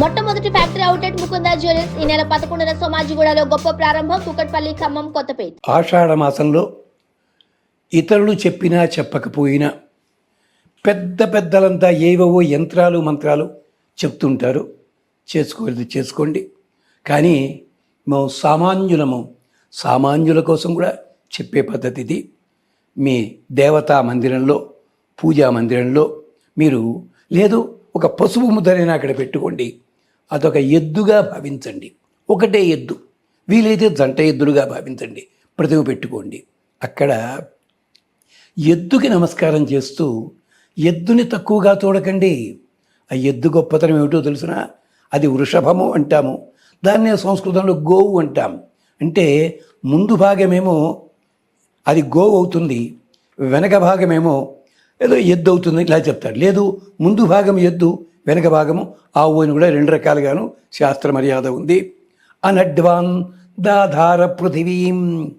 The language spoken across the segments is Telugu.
మొట్టమొదటి ఫ్యాక్టరీ అవుట్లెట్ ముకుందా జ్యువెలర్స్ ఈ నెల పదకొండున సోమాజిగూడలో గొప్ప ప్రారంభం కుకట్పల్లి ఖమ్మం కొత్తపేట. ఆషాఢ మాసంలో ఇతరులు చెప్పినా చెప్పకపోయినా పెద్ద పెద్దలంతా ఏవేవో యంత్రాలు మంత్రాలు చెప్తుంటారు. చేసుకోలేదు చేసుకోండి. కానీ మేము సామాన్యులము. సామాన్యుల కోసం కూడా చెప్పే పద్ధతి ఇది. మీ దేవతా మందిరంలో పూజా మందిరంలో మీరు లేదు ఒక పసుపు ముద్దనైనా అక్కడ పెట్టుకోండి. అదొక ఎద్దుగా భావించండి. ఒకటే ఎద్దు. వీలైతే జంట ఎద్దులుగా భావించండి. ప్రతిమ పెట్టుకోండి. అక్కడ ఎద్దుకి నమస్కారం చేస్తూ ఎద్దుని తక్కువగా చూడకండి ఆ ఎద్దు గొప్పతనం ఏమిటో తెలిసిన? అది వృషభము అంటాము. దాన్నే సంస్కృతంలో గోవు అంటాం. అంటే ముందు భాగమేమో అది గోవు అవుతుంది. వెనక భాగమేమో ఏదో ఎద్దు అవుతుంది ఇలా చెప్తాడు లేదు ముందు భాగం ఎద్దు వెనక భాగము ఆవు అని కూడా రెండు రకాలుగాను శాస్త్ర మర్యాద ఉంది. అనడ్వాన్ దాధార పృథివీం.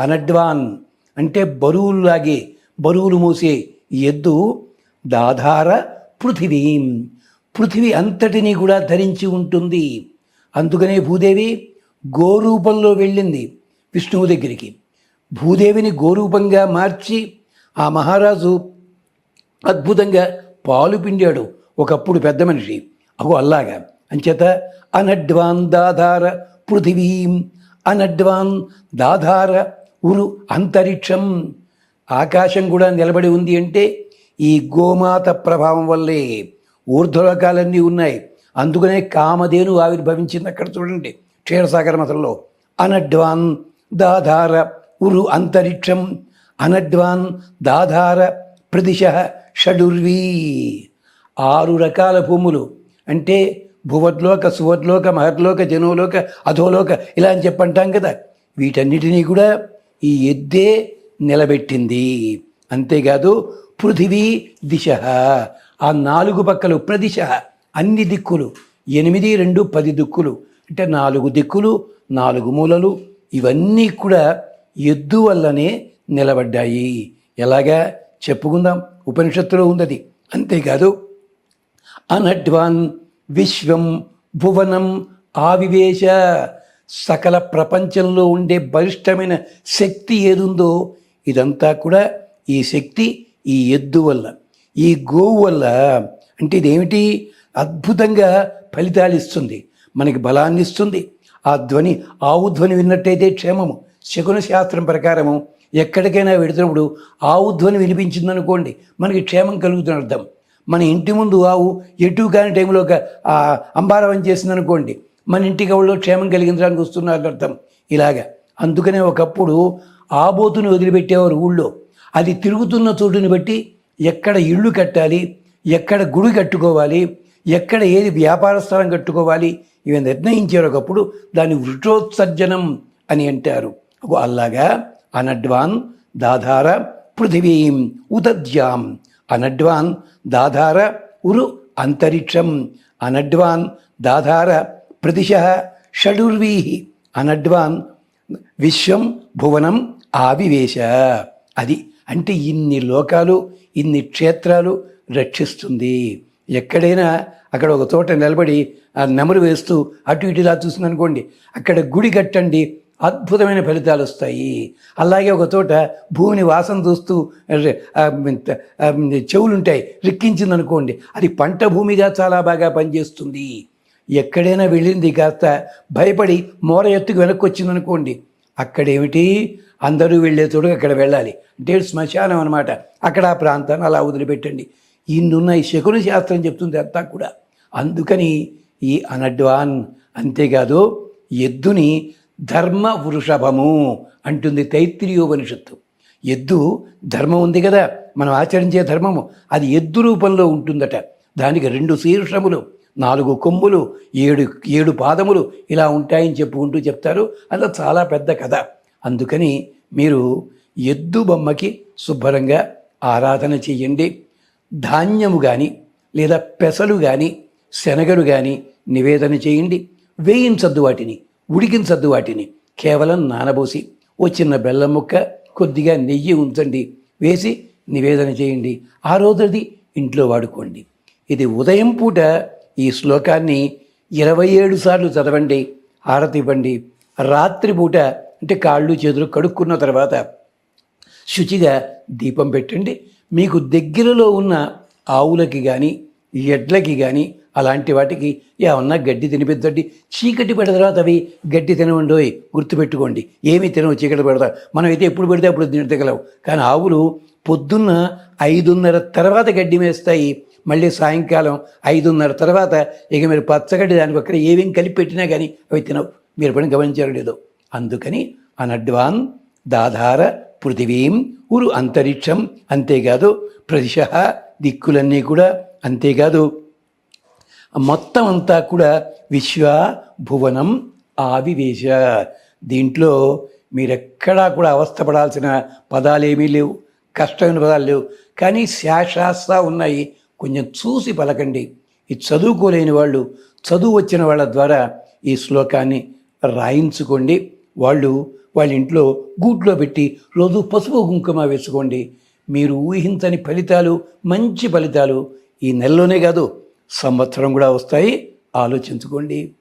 అనడ్వాన్ అంటే బరువులు లాగే బరువులు మూసే ఎద్దు దాధార పృథివీం. పృథివీ అంతటినీ కూడా ధరించి ఉంటుంది. అందుకనే భూదేవి గోరూపంలో వెళ్ళింది విష్ణువు దగ్గరికి. భూదేవిని గోరూపంగా మార్చి ఆ మహారాజు అద్భుతంగా పాలు పిండాడు. ఒకప్పుడు పెద్ద మనిషి. అగో అల్లాగా. అంచేత అనడ్వాన్ దాధార పృథివీం అనడ్వాన్ దాధార ఉరు అంతరిక్షం. ఆకాశం కూడా నిలబడి ఉంది అంటే ఈ గోమాత ప్రభావం వల్లే ఊర్ధ్వలోకాలన్నీ ఉన్నాయి. అందుకనే కామధేను ఆవిర్భవించింది అక్కడ చూడండి క్షీరసాగర మతంలో. అనడ్వాన్ దాధార ఉరు అంతరిక్షం అనడ్వాన్ దాధార ప్రదిశ షడుర్వీ. ఆరు రకాల భూములు. అంటే భువద్లోక సువద్లోక మహర్లోక జనువులోక అధోలోక ఇలా అని చెప్పంటాం కదా. వీటన్నిటినీ కూడా ఈ ఎద్దే నిలబెట్టింది. అంతేకాదు పృథివీ దిశ. ఆ నాలుగు పక్కలు ప్రదిశ అన్ని దిక్కులు ఎనిమిది రెండు పది దిక్కులు. అంటే నాలుగు దిక్కులు నాలుగు మూలలు ఇవన్నీ కూడా ఎద్దు వల్లనే నిలబడ్డాయి. ఎలాగా? చెప్పుకుందాం. ఉపనిషత్తులో ఉందది. అంతేకాదు అనడ్వాన్ విశ్వం భువనం ఆవివేశ. సకల ప్రపంచంలో ఉండే బలిష్టమైన శక్తి ఏదుందో ఇదంతా కూడా ఈ శక్తి ఈ ఎద్దు వల్ల. ఈ గోవు వల్ల అంటే ఇదేమిటి? అద్భుతంగా ఫలితాలు ఇస్తుంది. మనకి బలాన్ని ఇస్తుంది. ఆ ధ్వని ఆవు ధ్వని విన్నట్టయితే క్షేమము. శకున శాస్త్రం ప్రకారము ఎక్కడికైనా వెడుతున్నప్పుడు ఆవు ధ్వని వినిపించిందనుకోండి మనకి క్షేమం కలుగుతున్న అర్థం మన ఇంటి ముందు ఆవు ఎటు కాని టైంలో అంబారవం చేసిందనుకోండి మన ఇంటికి ఎవరో క్షేమం కలిగించడానికి వస్తున్నారు అర్థం. ఇలాగా. అందుకనే ఒకప్పుడు ఆబోతుని వదిలిపెట్టేవారు ఊళ్ళో. అది తిరుగుతున్న చోటుని బట్టి ఎక్కడ ఇళ్ళు కట్టాలి ఎక్కడ గుడి కట్టుకోవాలి ఎక్కడ ఏది వ్యాపార స్థలం కట్టుకోవాలి ఇవి నిర్ణయించారు ఒకప్పుడు. దాన్ని వృక్షోత్సర్జనం అని అంటారు. అలాగా అనడ్వాన్ దాధార పృథివీం ఉదద్యాం అనడ్వాన్ దాధార ఉరు అంతరిక్షం. అనడ్వాన్ దాధార ప్రదిశ షడుర్వీ అనడ్వాన్ విశ్వం భువనం ఆవివేశ. అది అంటే ఇన్ని లోకాలు ఇన్ని క్షేత్రాలు రక్షిస్తుంది. ఎక్కడైనా అక్కడ ఒక చోట నిలబడి ఆ నెమరు వేస్తూ అటు ఇటులా చూసిందనుకోండి అక్కడ గుడి కట్టండి అద్భుతమైన ఫలితాలు వస్తాయి. అలాగే ఒక చోట భూమిని వాసన చూస్తూ చెవులుంటాయి ఆ, అనుకోండి చెవులుంటాయి. రిక్కించిందనుకోండి అది పంట భూమిగా చాలా బాగా పనిచేస్తుంది. ఎక్కడైనా వెళ్ళింది కాస్త భయపడి మోర ఎత్తుకు వెనక్కి వచ్చిందనుకోండి అక్కడేమిటి? అందరూ వెళ్ళే చోటు అక్కడ వెళ్ళాలి. అంటే శ్మశానం అనమాట అక్కడ ఆ ప్రాంతాన్ని అలా వదిలిపెట్టండి. ఇన్నున్న ఈ శకుని శాస్త్రం చెప్తుంది అంతా కూడా. అందుకని ఈ అనడ్వాన్ అంతేకాదు ఎద్దుని ధర్మ వృషభము అంటుంది తైత్రీయోపనిషత్తు. ఎద్దు ధర్మం ఉంది కదా మనం ఆచరించే ధర్మము అది ఎద్దు రూపంలో ఉంటుందట. దానికి రెండు శీర్షములు నాలుగు కొమ్ములు ఏడు ఏడు పాదములు ఇలా ఉంటాయని చెప్పుకుంటూ చెప్తారు. అలా చాలా పెద్ద కథ. అందుకని మీరు ఎద్దు బొమ్మకి శుభ్రంగా ఆరాధన చెయ్యండి. ధాన్యము కానీ లేదా పెసలు కానీ శనగలు కానీ నివేదన చేయండి. వేయించద్దు వాటిని. ఉడికించద్దు వాటిని కేవలం నానబోసి ఓ చిన్న బెల్లం ముక్క కొద్దిగా నెయ్యి ఉంచండి. వేసి నివేదన చేయండి. ఆ రోజుది ఇంట్లో వాడుకోండి. ఇది ఉదయం పూట ఈ శ్లోకాన్ని ఇరవై ఏడు సార్లు చదవండి. హారతి ఇవ్వండి. రాత్రిపూట అంటే కాళ్ళు చేతులు కడుక్కున్న తర్వాత శుచిగా దీపం పెట్టండి. మీకు దగ్గరలో ఉన్న ఆవులకి కానీ ఎడ్లకి కానీ అలాంటి వాటికి ఏమన్నా గడ్డి తినిపిద్దండి. చీకటి పడిన తర్వాత అవి గడ్డి తినవండి గుర్తుపెట్టుకోండి. ఏమీ తినవు చీకటి పెడతా మనం అయితే ఎప్పుడు పెడితే అప్పుడు తినగలవు కానీ ఆవులు పొద్దున్న ఐదున్నర తర్వాత గడ్డి మేస్తాయి. మళ్ళీ సాయంకాలం ఐదున్నర తర్వాత ఇక మీరు పచ్చగడ్డి దానికి ఒక్కడ ఏమేం కలిపి పెట్టినా కానీ అవి తినవు. మీరు పని గమనించారు లేదో. అందుకని అనడ్వాన్ దాధార పృథివీం ఊరు అంతరిక్షం అంతేకాదు ప్రదిశ దిక్కులన్నీ కూడా అంతేకాదు. మొత్తం అంతా కూడా విశ్వ భువనం ఆవివేశ. దీంట్లో మీరెక్కడా కూడా అవస్థపడాల్సిన పదాలు ఏమీ లేవు కష్టమైన పదాలు లేవు. కానీ శాశాస్తా ఉన్నాయి కొంచెం చూసి పలకండి. ఈ చదువుకోలేని వాళ్ళు చదువు వచ్చిన వాళ్ళ ద్వారా ఈ శ్లోకాన్ని రాయించుకోండి. వాళ్ళు వాళ్ళ ఇంట్లో గూట్లో పెట్టి రోజు పసుపు కుంకుమ వేసుకోండి. మీరు ఊహించని ఫలితాలు మంచి ఫలితాలు ఈ నెలలోనే కాదు సంవత్సరం కూడా వస్తాయి. ఆలోచించుకోండి.